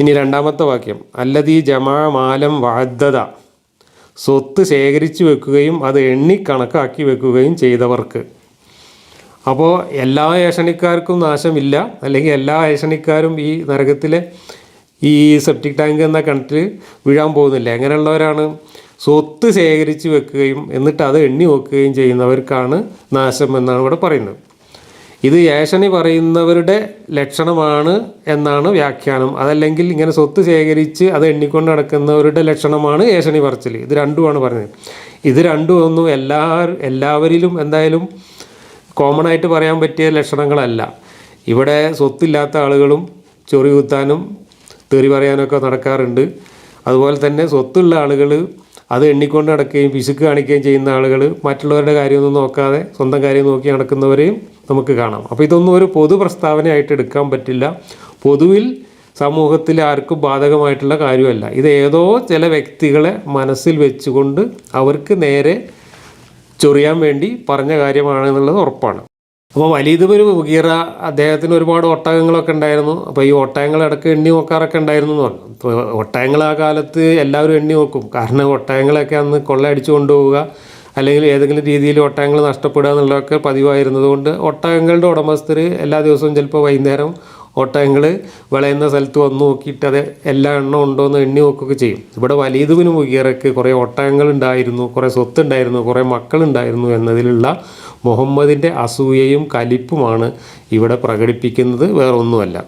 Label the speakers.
Speaker 1: ഇനി രണ്ടാമത്തെ വാക്യം. അല്ലതീ ജമാ മാലം വാദ്ദത സ്വത്ത് ശേഖരിച്ചു വെക്കുകയും അത് എണ്ണി കണക്കാക്കി വെക്കുകയും ചെയ്തവർക്ക്. അപ്പോൾ എല്ലാ ഏഷണിക്കാർക്കും നാശമില്ല. അല്ലെങ്കിൽ എല്ലാ ഏഷണിക്കാരും ഈ നരകത്തിലെ ഈ സെപ്റ്റിക് ടാങ്ക് എന്ന കിണറ്റിൽ വീഴാൻ പോകുന്നില്ല. എങ്ങനെയുള്ളവരാണ്? സ്വത്ത് ശേഖരിച്ച് വെക്കുകയും എന്നിട്ട് അത് എണ്ണി വെക്കുകയും ചെയ്യുന്നവർക്കാണ് നാശം എന്നാണ് ഇവിടെ പറയുന്നത്. ഇത് ഏഷണി പറയുന്നവരുടെ ലക്ഷണമാണ് എന്നാണ് വ്യാഖ്യാനം. അതല്ലെങ്കിൽ ഇങ്ങനെ സ്വത്ത് ശേഖരിച്ച് അത് എണ്ണിക്കൊണ്ട് നടക്കുന്നവരുടെ ലക്ഷണമാണ് ഏഷണി പറച്ചിൽ ഇത് രണ്ടുമാണ് പറഞ്ഞത്. ഇത് രണ്ടും ഒന്നും എല്ലാ എല്ലാവരിലും എന്തായാലും കോമൺ ആയിട്ട് പറയാൻ പറ്റിയ ലക്ഷണങ്ങളല്ല. ഇവിടെ സ്വത്തില്ലാത്ത ആളുകളും ചൊറി കുത്താനും തെറി പറയാനൊക്കെ നടക്കാറുണ്ട്. അതുപോലെ തന്നെ സ്വത്തുള്ള ആളുകൾ അത് എണ്ണിക്കൊണ്ട് നടക്കുകയും പിശുക്ക് കാണിക്കുകയും ചെയ്യുന്ന ആളുകൾ മറ്റുള്ളവരുടെ കാര്യമൊന്നും നോക്കാതെ സ്വന്തം കാര്യം നോക്കി നടക്കുന്നവരെയും നമുക്ക് കാണാം. അപ്പോൾ ഇതൊന്നും ഒരു പൊതു പ്രസ്താവനയായിട്ട് എടുക്കാൻ പറ്റില്ല. പൊതുവിൽ സമൂഹത്തിൽ ആർക്കും ബാധകമായിട്ടുള്ള കാര്യമല്ല. ഇത് ഏതോ ചില വ്യക്തികളെ മനസ്സിൽ വെച്ചുകൊണ്ട് അവർക്ക് നേരെ ചൊറിയാൻ വേണ്ടി പറഞ്ഞ കാര്യമാണെന്നുള്ളത് ഉറപ്പാണ്. അപ്പോൾ വലീദുബിന് മുഗീറ അദ്ദേഹത്തിന് ഒരുപാട് ഒട്ടകങ്ങളൊക്കെ ഉണ്ടായിരുന്നു. അപ്പോൾ ഈ ഒട്ടകങ്ങൾ ഇടയ്ക്ക് എണ്ണി നോക്കാറൊക്കെ ഉണ്ടായിരുന്നു എന്ന് പറഞ്ഞു. അപ്പോൾ ഒട്ടകങ്ങൾ ആ കാലത്ത് എല്ലാവരും എണ്ണി നോക്കും. കാരണം ഒട്ടകങ്ങളൊക്കെ അന്ന് കൊള്ളയടിച്ചു കൊണ്ടുപോവുക അല്ലെങ്കിൽ ഏതെങ്കിലും രീതിയിൽ ഒട്ടകങ്ങൾ നഷ്ടപ്പെടുക എന്നുള്ളതൊക്കെ പതിവായിരുന്നതുകൊണ്ട് ഒട്ടകങ്ങളുടെ ഉടമസ്ഥർ എല്ലാ ദിവസവും ചിലപ്പോൾ വൈകുന്നേരം ഒട്ടകങ്ങൾ വിളയുന്ന സ്ഥലത്ത് വന്ന് നോക്കിയിട്ട് അത് എല്ലാ എണ്ണം ഉണ്ടോ എന്ന് എണ്ണി നോക്കുകയൊക്കെ ചെയ്യും. ഇവിടെ വലിയതുവിനും മുഖിയറയ്ക്ക് കുറേ ഒട്ടകങ്ങൾ ഉണ്ടായിരുന്നു കുറേ സ്വത്തുണ്ടായിരുന്നു കുറേ മക്കളുണ്ടായിരുന്നു എന്നതിലുള്ള മുഹമ്മദിന്റെ അസൂയയും കലിപ്പുമാണ് ഇവിടെ പ്രകടിപ്പിക്കുന്നത്. വേറൊന്നുമല്ല.